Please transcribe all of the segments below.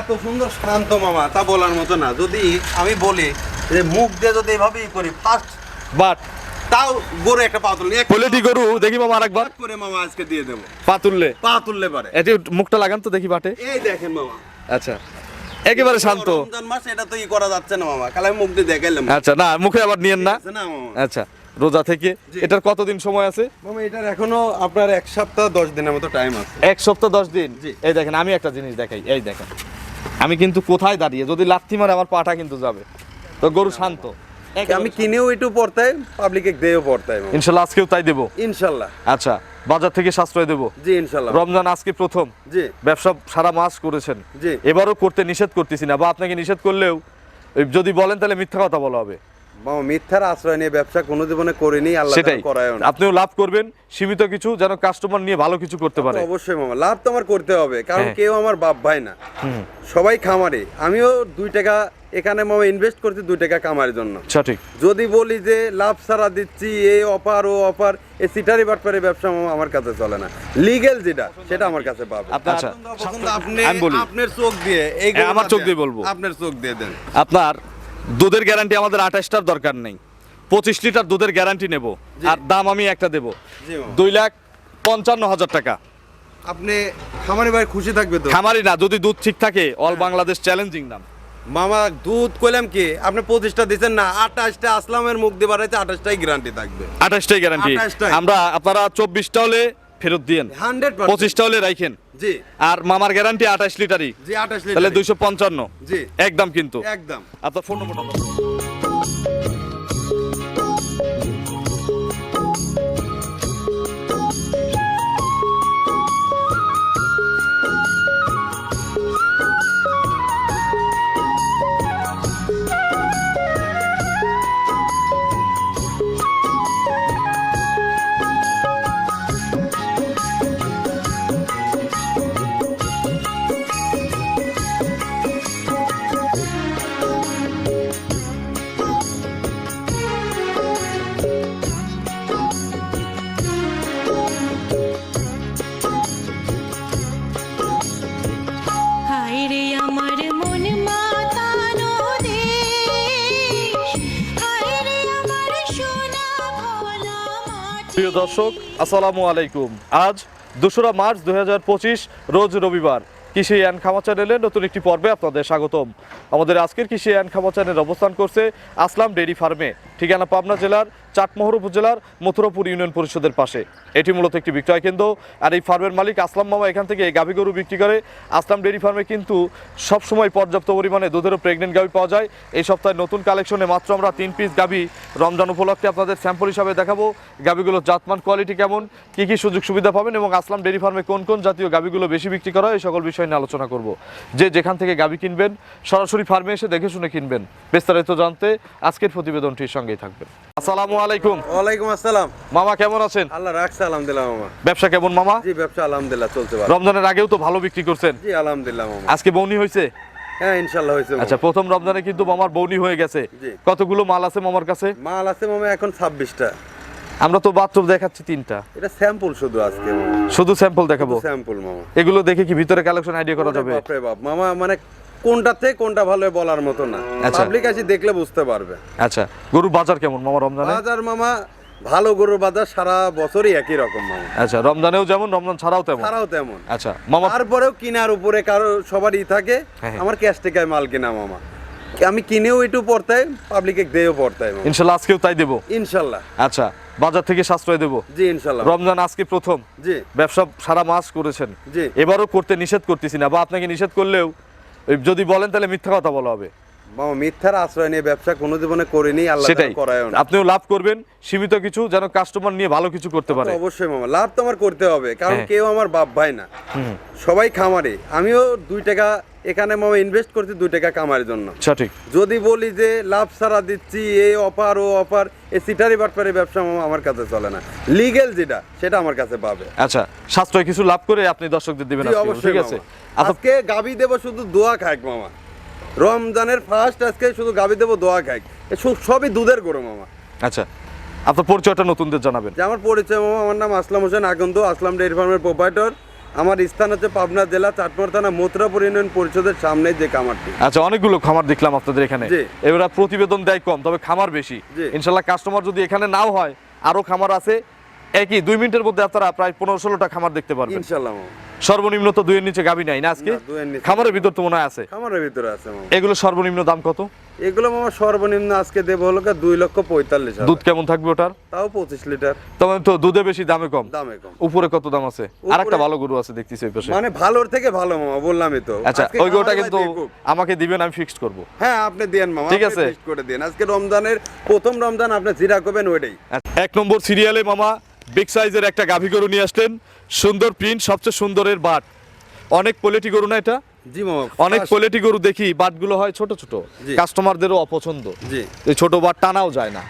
এত সুন্দর শান্ত মামা তা বলার মতো না। যদি আমি বলি যে মুখ দিয়ে যদি এভাবেই করি ফার্স্ট বাট তাও গরু একটা পা তুললে। এক কোয়ালিটি গরু দেখি মামা আরেকবার। করে মামা আজকে দিয়ে দেবো। পা তুললে? পা তুললে পারে। এটি মুখটা লাগান তো দেখি বাটে। এই দেখেন মামা। আচ্ছা। একেবারে শান্ত। রমজান মাস এটা তো ই করা যাচ্ছে না মামা। কালে আমি মুখ দিয়ে দেখাইলাম। আচ্ছা না মুখে আবার নিয়েন না। আছে না মামা। আচ্ছা রোজা থেকে। এটার কতদিন সময় আছে? মামা এটার এখনও আপনার এক সপ্তাহ দশ দিনের মতো টাইম আছে। এক সপ্তাহ দশ দিন। এই দেখেন আমি একটা জিনিস দেখাই। এই দেখেন। আমি কিন্তু কোথায় দাঁড়িয়ে? যদি লাথি মারে আমার পাটা কিন্তু যাবে। তো গরু শান্ত। আমি কিনেও একটু পড়তাই পাবলিকে দেও পড়তাই ইনশাল্লাহ আজকেও তাই দেবো। ইনশাল্লাহ। আচ্ছা বাজার থেকে সাশ্রয় দেব। জি ইনশাল্লাহ। রমজান আজকে প্রথম। জি। ব্যবসা সারা মাস করেছেন। জি। এবারও করতে নিষেধ করতেছি না বা আপনাকে নিষেধ করলেও যদি বলেন তাহলে মিথ্যা কথা বলা হবে। মিথ্যার আশ্রয় নিয়ে ব্যবসা কোনো জীবনে করিনি আল্লাহ সেটাই। আপনিও লাভ করবেন সীমিত কিছু যেন কাস্টমার নিয়ে ভালো কিছু করতে পারে। অবশ্যই মামা লাভ তো আমার করতে হবে কারণ হ্যাঁ। কেউ আমার বাপ ভাই না। সবাই খামারে আমিও দুই টাকা এখানে মামা ইনভেস্ট করছি দুই টাকা কামারের জন্য। সঠিক। যদি বলি যে লাভ সারা দিচ্ছি এই অফার ও অফার এই সিটারি বাটপারি ব্যবসা মামা আমার কাছে চলে না। লিগেল যেটা সেটা আমার কাছে পাবে। আপনার- আচ্ছা আপনি আপনার চোখ দিয়ে এই হ্যাঁ, আমার চোখ দিয়ে বলব। আপনার চোখ দিয়ে দেন। আপনার দুধের গ্যারান্টি আমাদের আঠাশটার দরকার নেই। পঁচিশ লিটার দুধের গ্যারান্টি নেব। আর দাম আমি একটা দেব। দুই লাখ পঞ্চান্ন হাজার টাকা। আপনি খামারি ভাই খুশি থাকবে তো? খামারি না যদি দুধ ঠিক থাকে অল বাংলাদেশ চ্যালেঞ্জিং দাম। মামা দুধ কইলাম কি আপনি পঁচিশটা দিচ্ছেন না আঠাশটা আসলামের মুখ দিয়ে বাড়াইতে আঠাশটাই গ্যারান্টি থাকবে। আঠাশটাই গ্যারান্টি আমরা আপনারা চব্বিশটা হলে ফেরত দিয়েন। হান্ড্রেড পঁচিশটা হলে রাখেন জি। আর মামার গ্যারান্টি আঠাশ লিটারই। জি আঠাশ তাহলে লিটার দুইশো পঞ্চান্ন। জি। একদম কিন্তু। একদম। আপনার ফোন নম্বরটা দর্শক, আসসালামু আলাইকুম। আজ দোসরা মার্চ দুই হাজার পঁচিশ, রোজ রবিবার। কৃষি অ্যান্ড খামা চ্যানেলে নতুন একটি পর্বে আপনাদের স্বাগতম। আমাদের আজকের কৃষি অ্যান্ড খামা চ্যানেল অবস্থান করছে আসলাম ডেরি ফার্মে। ঠিকানা পাবনা জেলার, চাটমোহর উপজেলার, মথুরাপুর ইউনিয়ন পরিষদের পাশে। এটি মূলত একটি বিক্রয় কেন্দ্র। আর এই ফার্মের মালিক আসলাম মামা এখান থেকে গাভী গরু বিক্রি করে। আসলাম ডেইরি ফার্মে কিন্তু সবসময় পর্যাপ্ত পরিমাণে দুধেরও প্রেগনেন্ট গাভী পাওয়া যায়। এই সপ্তাহে নতুন কালেকশনে মাত্র আমরা তিন পিস গাভী রমজান উপলক্ষে আপনাদের স্যাম্পল হিসাবে দেখাবো। গাভীগুলোর জাতমান কোয়ালিটি কেমন? কি কি সুযোগ সুবিধা পাবেন? এবং আসলাম ডেইরি ফার্মে কোন কোন জাতীয় গাভীগুলো বেশি বিক্রি করা হয়? এই সকল বিষয় নিয়ে আলোচনা করব। যে যেখান থেকে গাভী কিনবেন, সরাসরি ফার্মে এসে দেখে শুনে কিনবেন। বিস্তারিত জানতে আজকের প্রতিবেদনটির সঙ্গেই থাকবেন। আসসালামু আলাইকুম। ওয়ালাইকুম আসসালাম। মামা কেমন আছেন? আল্লাহ রাখছে আলহামদুলিল্লাহ মামা। ব্যবসা কেমন মামা? জি ব্যবসা আলহামদুলিল্লাহ চলতে পারে। রমজানের আগেও তো ভালো বিক্রি করছেন। জি আলহামদুলিল্লাহ মামা। আজকে বৌনি হয়েছে? হ্যাঁ ইনশাল্লাহ হয়েছে আচ্ছা প্রথম রমজানে কিন্তু মামার বৌনি হয়ে গেছে। কতগুলো মাল আছে মামার কাছে? মাল আছে মামা এখন ছাব্বিশটা। আমরা তো বাথরুম দেখাচ্ছি তিনটা। এটা স্যাম্পল শুধু আজকে শুধু স্যাম্পল দেখাবো? স্যাম্পল মামা। এগুলো দেখে কি ভিতরে কালেকশন আইডিয়া করা যাবে? বাপরে বাপ। মামা মানে কোনটাতে কোনটা ভালো বলার মতো না। আচ্ছা। পাবলিক আসি দেখলে বুঝতে পারবে। আচ্ছা গরু বাজার কেমন মামা রমজানে? বাজার মামা ভালো গরুর বাজার সারা বছরই একই রকম মামা। আচ্ছা রমজানেও যেমন রমজান ছাড়াও তেমন? ছাড়াও তেমন। আচ্ছা মামা তারপরেও কিনার উপরে কারও সবারই থাকে হ্যাঁ। আমার ক্যাশ টেকায় মাল কিনা মামা। আমি কিনেও একটু পড়তাই পাবলিকে দেও পড়তাই ইনশাল্লাহ আজকেও তাই দেবো? ইনশাল্লাহ। আচ্ছা বাজার থেকে সাশ্রয় দেবো? জি ইনশাল্লাহ। রমজান আজকে প্রথম। জি। ব্যবসা সারা মাস করেছেন। জি। এবারও করতে নিষেধ করতেছি না বা আপনাকে নিষেধ করলেও যদি বলেন তাহলে মিথ্যা কথা বলা হবে। মামা মিথ্যার আশ্রয় নিয়ে ব্যবসা কোনো জীবনে করিনি আল্লাহ সেটাই। আপনিও লাভ করবেন সীমিত কিছু যেন কাস্টমার নিয়ে ভালো কিছু করতে পারে। অবশ্যই মামা লাভ তো আমার করতে হবে কারণ হ্যাঁ। কেউ আমার বাপ ভাই না। সবাই খামারে। আমিও দুই টাকা এখানে মামা ইনভেস্ট করছি দুই টাকা কামারের জন্য। সঠিক। যদি বলি যে লাভ সারা দিচ্ছি এই অফার ও অফার এই সিটারি বাটপারি ব্যবসা মামা আমার কাছে চলে না। লিগেল যেটা সেটা আমার কাছে পাবে। আচ্ছা সাশ্রয় কিছু লাভ করে আপনি দর্শকদের দিবেন ঠিক আছে। আচ্ছা আজকে গাবি দেব শুধু দোয়া খাক মামা। রমজানের ফার্স্ট আজকে শুধু গাবি দেব দোয়া খাক। এ সবই দুধের গরু মামা। আচ্ছা আপনার পরিচয়টা নতুনদের জানাবেন। যে আমার পরিচয় মামা আমার নাম আসলাম হোসেন আগন্দ আসলাম ডেয়ারি ফার্মের প্রোপাইটর আমার স্থান হচ্ছে পাবনা জেলা চাটমোহর থানা মথুরাপুর ইউনিয়ন পরিষদের সামনে যে খামারটি। আচ্ছা অনেকগুলো খামার দেখলাম আপনাদের এখানে। এবার প্রতিবেদন দেয় কম তবে খামার বেশি। ইনশাল্লাহ কাস্টমার যদি এখানে নাও হয় আরও খামার আছে। একই দুই মিনিটের মধ্যে আপনারা প্রায় পনেরো ষোলোটা খামার দেখতে পারবেন। ইনশাল্লাহ সর্বনিম্ন তো দুইয়ের নিচে গাবি নাই না আজকে। খামারের ভিতর তো মনে হয় আছে। খামারের ভিতরে আছে এগুলো সর্বনিম্ন দাম কত? এগুলো মামা সর্বনিম্ন আজকে দেবো হলো দুই লক্ষ পঁয়তাল্লিশ। দুধ কেমন থাকবে ওটার? তাও পঁচিশ লিটার। তবে তো দুধে বেশি দামে কম? দামে কম। উপরে কত দাম আছে? আর একটা ভালো গরু আছে দেখতেছি ওই পাশে। মানে ভালোর থেকে ভালো মামা বললামই তো। আচ্ছা ওই গরুটা কিন্তু আমাকে দিবেন আমি ফিক্সড করব। হ্যাঁ আপনি দেন মামা ঠিক আছে। fixed করে দেন আজকে রমজানের প্রথম রমজান আপনি জিরা করবেন ওইটাই। এক নম্বর সিরিয়ালে মামা বিগ সাইজের একটা গাভী গরু নিয়ে আসলেন। সুন্দর প্রিন্ট সবচেয়ে সুন্দরের বাট। অনেক কোয়ালিটি গরু না এটা? অনেক কোয়ালিটি গরু দেখি বাটগুলো হয় ছোট ছোট। কাস্টমারদেরও অপছন্দ। জি। ছোট বাট টানাও যায় না।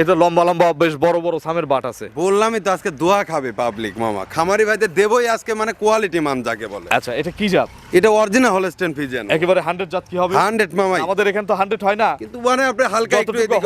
এটা লম্বা লম্বা বেশ বড় বড় সামের বাট আছে। বললামই তো আজকে দোয়া খাবে পাবলিক মামা। খামারি ভাইদের দেবই আজকে মানে কোয়ালিটি মান যাকে বলে। আচ্ছা এটা কি জাত? এটা অরিজিনাল হলস্টেন ফিজিয়ান একেবারে হান্ড্রেড জাত কি হবে? হান্ড্রেড মামা আমাদের এখানে তো হান্ড্রেড হয় না। কিন্তু মানে আপনি হালকা একটু এদিক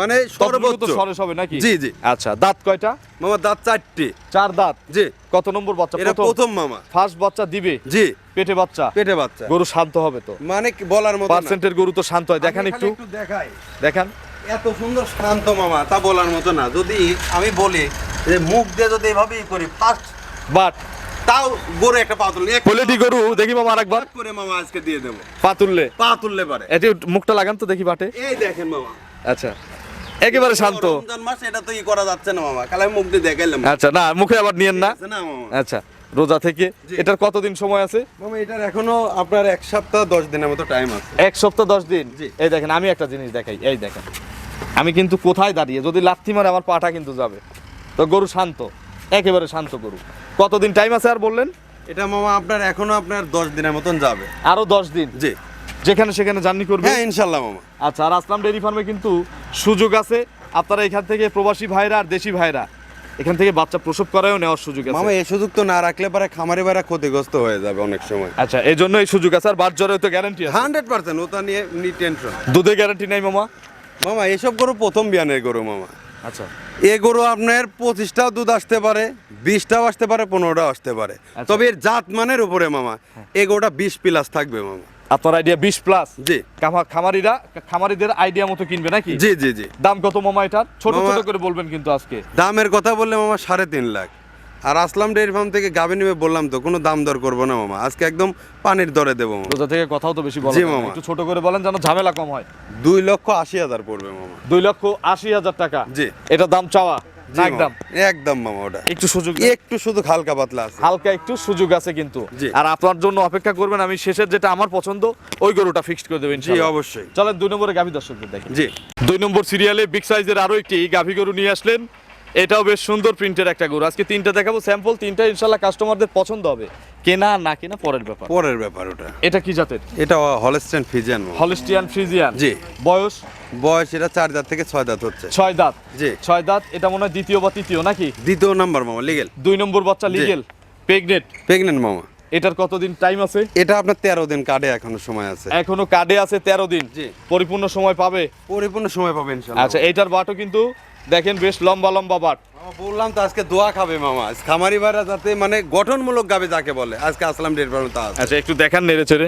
মানে সর্বোচ্চ। সরেস হবে নাকি? জি, জি। আচ্ছা দাঁত কয়টা? মামা দাঁত চারটি। চার দাঁত। জি। কত নম্বর বাচ্চা? এটা প্রথম প্রথম মামা। ফার্স্ট বাচ্চা দিবে? জি। পেটে বাচ্চা? পেটে বাচ্চা। গরু শান্ত হবে তো? মানে বলার মতো পার্সেন্টের গরু তো শান্ত হয়। দেখেন একটু। দেখাই। দেখান। এত সুন্দর শান্ত মামা তা বলার মতো না। যদি আমি বলি যে মুখ দিয়ে যদি এভাবেই করি ফার্স্ট বাট তাও গরু একটা পা তুললে এক কোয়ালিটি গরু দেখি মামা আরেকবার। করে মামা আজকে দিয়ে দেবো। পা তুললে পা তুললে পারে। এটি মুখটা লাগান তো দেখি বাটে। এই দেখেন মামা। আচ্ছা। একেবারে শান্ত। রমজান মাস এটা তো ই করা যাচ্ছে না মামা। কালে মুখ দিয়ে দেখাইলাম। আচ্ছা না মুখে আবার নিয়েন না। না মামা। আচ্ছা রোজা থেকে। এটার কতদিন সময় আছে? মামা এটার এখনও আপনার এক সপ্তাহ দশ দিনের মতো টাইম আছে। এক সপ্তাহ দশ দিন? জি। এই দেখেন আমি একটা জিনিস দেখাই এই দেখেন। আমি কিন্তু কোথায় দাঁড়িয়ে? যদি লাথি মারে আমার পাটা কিন্তু যাবে। তো গরু শান্ত একেবারে শান্ত গরু। কতদিন টাইম আছে আর বললেন? এটা মামা আপনার এখনও আপনার দশ দিনের মতন যাবে। আরও দশ দিন? জি। যেখানে সেখানে জার্নি করবে? হ্যাঁ ইনশাল্লাহ মামা। আচ্ছা আর আসলাম ডেয়ারি ফার্মে কিন্তু সুযোগ আছে। আপনারা এখান থেকে প্রবাসী ভাইরা আর দেশি ভাইরা এখান থেকে বাচ্চা প্রসব করায়ও নেওয়ার সুযোগ আছে। মামা এই সুযোগ তো না রাখলে পরে খামারে বেড়া ক্ষতিগ্রস্ত হয়ে যাবে অনেক সময়। আচ্ছা এই জন্য এই সুযোগ আছে আর জ্বরে তো গ্যারান্টি আছে। হান্ড্রেড পার্সেন্ট ওটা নিয়ে নি টেনশন দুধে গ্যারান্টি নাই মামা? মামা এসব গরু প্রথম বিয়ানের গরু মামা। আচ্ছা। এ গরু আপনার পঁচিশটাও দুধ আসতে পারে বিশটাও আসতে পারে পনেরোটাও আসতে পারে। আচ্ছা। তবে এর জাত মানের উপরে মামা এ গরুটা বিশ প্লাস থাকবে মামা। আপনার আইডিয়া বিশ প্লাস জি। খামারিরা খামারিদের আইডিয়া মতো কিনবে নাকি? জি জি জি। দাম কত মামা এটার? ছোট ছোট করে বলবেন কিন্তু আজকে। দামের কথা বললে মামা সাড়ে তিন লাখ। আর আসলাম ডেয়ারি ফার্ম থেকে গাবে নেবে বললাম তো কোনো দাম দর করব না মামা। আজকে একদম পানির দরে দেবো মামা। রোজা থেকে কথাও তো বেশি বলা। মামা। একটু ছোট করে বলেন যেন ঝামেলা কম হয়। দুই লক্ষ আশি হাজার পড়বে মামা। দুই লক্ষ আশি হাজার টাকা। জি। এটা দাম চাওয়া। একদম একদম মামা ওটা। একটু সুযোগ একটু শুধু হালকা পাতলা আছে। হালকা একটু সুযোগ আছে কিন্তু। আর আপনার জন্য অপেক্ষা করবেন আমি শেষের যেটা আমার পছন্দ ওই গরুটা ফিক্সড করে দেবেন জি অবশ্যই। চলেন দুই নম্বরে গাভী দর্শকদের দেখেন জি। দুই নম্বর সিরিয়ালে বিগ সাইজের আরও একটি গাভী গরু নিয়ে আসলেন। এটাও বেশ সুন্দর প্রিন্টের একটা গরু। আজকে তিনটা দেখাবো স্যাম্পল তিনটা ইনশাল্লাহ কাস্টমারদের পছন্দ হবে। কেনা না কেনা পরের ব্যাপার। পরের ব্যাপার ওটা। এটা কি জাতের? এটা হলস্টেন ফিজিয়ান মামা। হলিস্টিয়ান ফ্রিজিয়ান জি। বয়স? বয়স এটা চার দাঁত থেকে ছয় দাঁত হচ্ছে। ছয় দাঁত। জি। ছয় দাঁত এটা মনে হয় দ্বিতীয় বা তৃতীয় নাকি? দ্বিতীয় নাম্বার মামা লিগেল দুই নম্বর বাচ্চা লিগেল প্রেগনেট প্রেগনেন্ট মামা। এটার কতদিন টাইম আছে? এটা আপনার তেরো দিন কাটে এখনও সময় আছে। এখনও কার্ডে আছে তেরো দিন। জি। পরিপূর্ণ সময় পাবে? পরিপূর্ণ সময় পাবেন আচ্ছা এটার বাটও কিন্তু দেখেন বেশ লম্বা লম্বা বাট বললাম তো আজকে দোয়া খাবে মামা। খামারি ভাইরা যাতে মানে গঠনমূলক গাবে যাকে বলে। আজকে আসলাম ডেট পারো তা আচ্ছা একটু দেখান নেড়ে চেড়ে।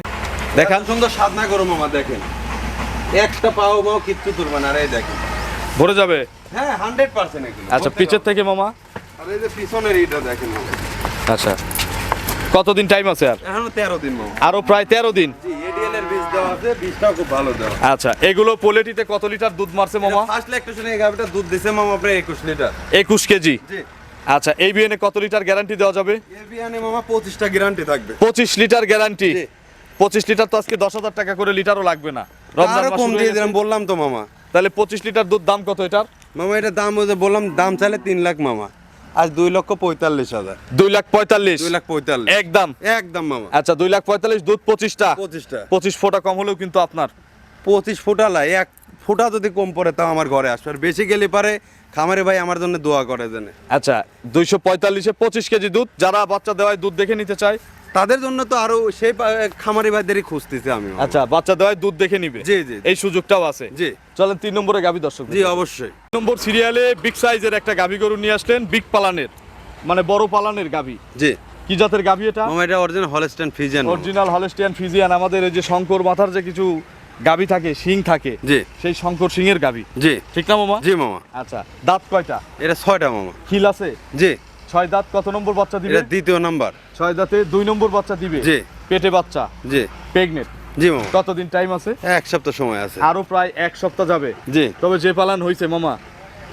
দেখান। সুন্দর সাধনা করো মামা দেখেন। একটা পাও মাও কিচ্ছু তুলবে না আর এই দেখেন। ভরে যাবে? হ্যাঁ হান্ড্রেড পার্সেন্ট আচ্ছা পিছের থেকে মামা? আর এই যে পিছনের এইটা দেখেন মামা। আচ্ছা। কতদিন টাইম আছে আর? এখনও তেরো দিন মামা। আরও প্রায় তেরো দিন। আচ্ছা এগুলো পোলেটিতে কত লিটার দুধ মারছে মামা? এই দুধ দিছে মামা আপনার একুশ লিটার। একুশ কেজি? আচ্ছা এই বিএনে কত লিটার গ্যারান্টি দেওয়া যাবে? এর বিয়ানে মামা পঁচিশটা গ্যারান্টি থাকবে। পঁচিশ লিটার গ্যারান্টি পঁচিশ লিটার তো আজকে দশ হাজার টাকা করে লিটারও লাগবে না। আরও কম দিয়ে দিলাম বললাম তো মামা। তাহলে পঁচিশ লিটার দুধ দাম কত এটার? মামা এটা দাম বললাম দাম চাইলে তিন লাখ মামা। আজ দুই লক্ষ পঁয়তাল্লিশ হাজার। দুই লাখ পঁয়তাল্লিশ? দুই লাখ পঁয়তাল্লিশ। একদম? একদম মামা। আচ্ছা দুই লাখ পঁয়তাল্লিশ দুধ পঁচিশটা? পঁচিশটা। পঁচিশ ফোটা কম হলেও কিন্তু আপনার। পঁচিশ ফুটালা এক ফোটা যদি কম পড়ে তাও আমার ঘরে আসবে। আর বেশি গেলে পারে খামারে ভাই আমার জন্য দোয়া করে জেনে। আচ্ছা দুইশো পঁয়তাল্লিশে পঁচিশ কেজি দুধ যারা বাচ্চা দেওয়ায় দুধ দেখে নিতে চায় তাদের জন্য তো আরও সেই খামারি ভাইদেরই খুঁজতেছি আমি আচ্ছা বাচ্চা দেওয়ায় দুধ দেখে নিবে। জি, জি। এই সুযোগটাও আছে। জি। চলেন তিন নম্বরে গাভী দর্শক জি অবশ্যই। তিন নম্বর সিরিয়ালে বিগ সাইজের একটা গাভী গরু নিয়ে আসলেন বিগ পালানের মানে বড় পালানের গাভী। জি। কি জাতের গাভী এটা? মামা এটা original Holstein Friesian original Holstein Friesian আমাদের এই যে শঙ্কর মাথার যে কিছু গাভী থাকে শিং থাকে জি। সেই শঙ্কর সিং এর গাভী। জি। ঠিক না মামা? জি মামা। আচ্ছা দাঁত কয়টা? এটা ছয়টা মামা। খিল আছে? জি। ছয় দাঁত কত নম্বর বাচ্চা দিবে? দ্বিতীয় নাম্বার। ছয় দাঁতে দুই নম্বর বাচ্চা দিবে? জি। পেটে বাচ্চা? জি। প্রেগনেন্ট জি মামা। কতদিন টাইম আছে? এক সপ্তাহ সময় আছে। আরও প্রায় এক সপ্তাহ যাবে। জি। তবে যে পালান হয়েছে মামা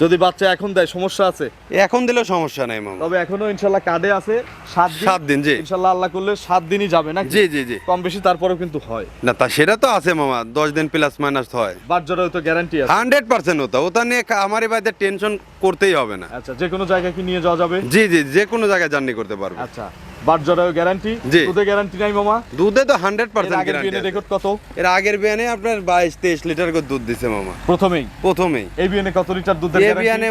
যদি বাচ্চা এখন দেয় সমস্যা আছে? এখন দিলেও সমস্যা নাই মামা। তবে এখনও ইনশাল্লাহ কার্ডে আছে। সাত দিন সাত দিন জি। ইনশাল্লাহ আল্লাহ করলে সাত দিনই যাবে না জি জি জি। কম বেশি তারপরেও কিন্তু হয়। না তা সেটা তো আছে মামা। দশ দিন প্লাস মাইনাস হয়। জোরেও তো গ্যারান্টি আছে। হান্ড্রেড পার্সেন্ট ওটা। ওটা নিয়ে আমারই বাড়িতে টেনশন করতেই হবে না। আচ্ছা যে কোনো জায়গায় কি নিয়ে যাওয়া যাবে? জি জি যে কোনো জায়গায় জার্নি করতে পারবে। আচ্ছা। গ্যারান্টি। দুধে গ্যারান্টি নাই মামা। দুধে তো হান্ড্রেড এর পার্সেন্ট আগের বিয়ে রেকর্ড কত? এর আগের আপনার বাইশ তেইশ লিটার করে দুধ দিছে মামা। প্রথমেই? প্রথমেই। এই বিয়ে কত লিটার দুধের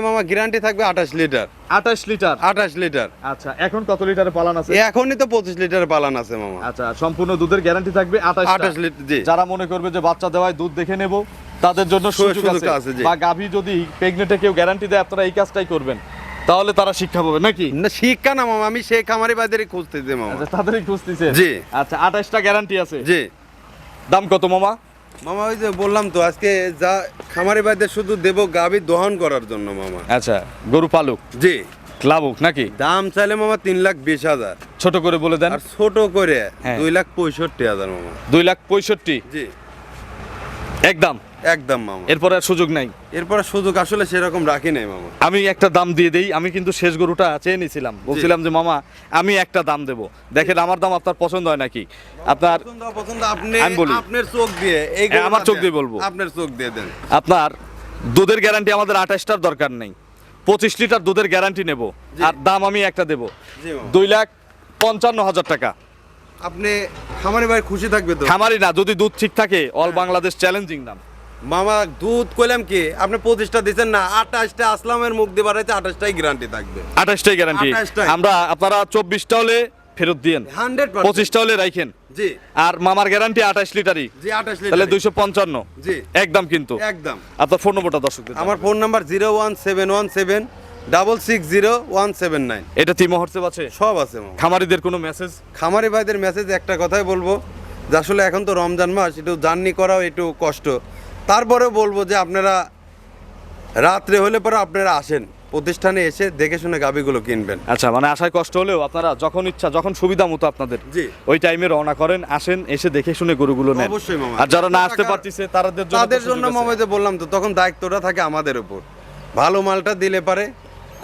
মামা গ্যারান্টি থাকবে আঠাশ লিটার। আঠাশ লিটার? আঠাশ লিটার। আচ্ছা এখন কত লিটারে পালান আছে? এখনই তো পঁচিশ লিটার পালান আছে মামা। আচ্ছা সম্পূর্ণ দুধের গ্যারান্টি থাকবে আঠাশ আঠাশ লিটার জি। যারা মনে করবে যে বাচ্চা দেওয়ায় দুধ দেখে নেব তাদের জন্য সুযোগ আছে। বা গাভী যদি প্রেগনেন্টে কেউ গ্যারান্টি দেয় আপনারা এই কাজটাই করবেন। তাহলে তারা শিক্ষা পাবে নাকি? না শিক্ষা না মামা আমি সেই খামারি বাজারে খুঁজতেছি মামা। আচ্ছা তাদেরই খুঁজতেছে জি। আচ্ছা আঠাশটা গ্যারান্টি আছে। জি। দাম কত মামা? মামা ওই যে বললাম তো আজকে যা খামারি বাজারে শুধু দেবো গাভী দহন করার জন্য মামা। আচ্ছা গরু পালুক? জি। লাভুক নাকি? দাম চাইলে মামা তিন লাখ বিশ হাজার। ছোট করে বলে দেন। আর ছোট করে হ্যাঁ। দুই লাখ পঁয়ষট্টি হাজার মামা। দুই লাখ পঁয়ষট্টি? জি। একদম একদম মামা। এরপরে আর সুযোগ নাই। এরপর সুযোগ আসলে সেরকম রাখি নাই মামা। আমি একটা দাম দিয়ে দেই আমি কিন্তু শেষ গরুটা চেয়ে নিয়েছিলাম বলছিলাম যে মামা আমি একটা দাম দেব। দেখেন আমার দাম আপনার পছন্দ হয় নাকি? আপনার পছন্দ আপনি আমি বলি। আপনার চোখ দিয়ে এই হ্যাঁ, আমার চোখ দিয়ে বলব। আপনার চোখ দিয়ে দেন। আপনার দুধের গ্যারান্টি আমাদের আঠাশটার দরকার নেই। পঁচিশ লিটার দুধের গ্যারান্টি নেব। আর দাম আমি একটা দেব। দুই লাখ পঞ্চান্ন হাজার টাকা। আপনি খামারি ভাই খুশি থাকবে তো? খামারি না যদি দুধ ঠিক থাকে অল বাংলাদেশ চ্যালেঞ্জিং দাম। মামা দুধ কইলাম কি আপনি পঁচিশটা দিচ্ছেন না আঠাশটা আসলামের মুখ দিয়ে বাড়াইতে আঠাশটাই গ্যারান্টি থাকবে। আঠাশটাই গ্যারান্টি আমরা আপনারা চব্বিশটা হলে ফেরত দিয়েন। পঁচিশটা হলে রাখেন জি। আর মামার গ্যারান্টি আঠাশ লিটারই। জি আঠাশ তাহলে লিটার দুইশো পঞ্চান্ন। জি। একদম কিন্তু। একদম। আপনার ফোন নম্বরটা জানান। আমার phone number zero one seven one seven double six zero one seven nine. এটা তিমো হোয়াটসঅ্যাপ আছে? সব আছে মামা। খামারিদের কোনো মেসেজ খামারি ভাইদের মেসেজ একটা কথাই বলব যে আসলে এখন তো রমজান মাস একটু জার্নি করাও একটু কষ্ট। তারপরেও বলব যে আপনারা রাত্রে হলে পরে আপনারা আসেন প্রতিষ্ঠানে এসে দেখে শুনে গাবিগুলো কিনবেন আচ্ছা মানে আসায় কষ্ট হলেও আপনারা যখন ইচ্ছা যখন সুবিধা মতো আপনাদের জি। ওই টাইমে রওনা করেন আসেন এসে দেখে শুনে গরুগুলো নেন অবশ্যই মামা। আর যারা না আসতে পারতিছে তাদের জন্য তাদের জন্য আছে। মামা যে বললাম তো তখন দায়িত্বটা থাকে আমাদের উপর ভালো মালটা দিলে পারে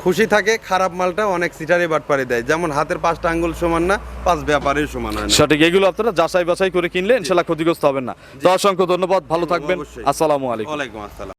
খুশি থাকে খারাপ মালটা অনেক সিটারে বাটপারি দেয়। যেমন হাতের পাঁচটা আঙ্গুল সমান না পাঁচ ব্যাপারেই সমান হয় সঠিক এগুলো আপনারা যাচাই বাছাই করে কিনলে ইনশাল্লাহ ক্ষতিগ্রস্ত হবেন না। তো অসংখ্য ধন্যবাদ ভালো থাকবেন। আসসালামু আলাইকুম। ওয়ালাইকুম আসসালাম।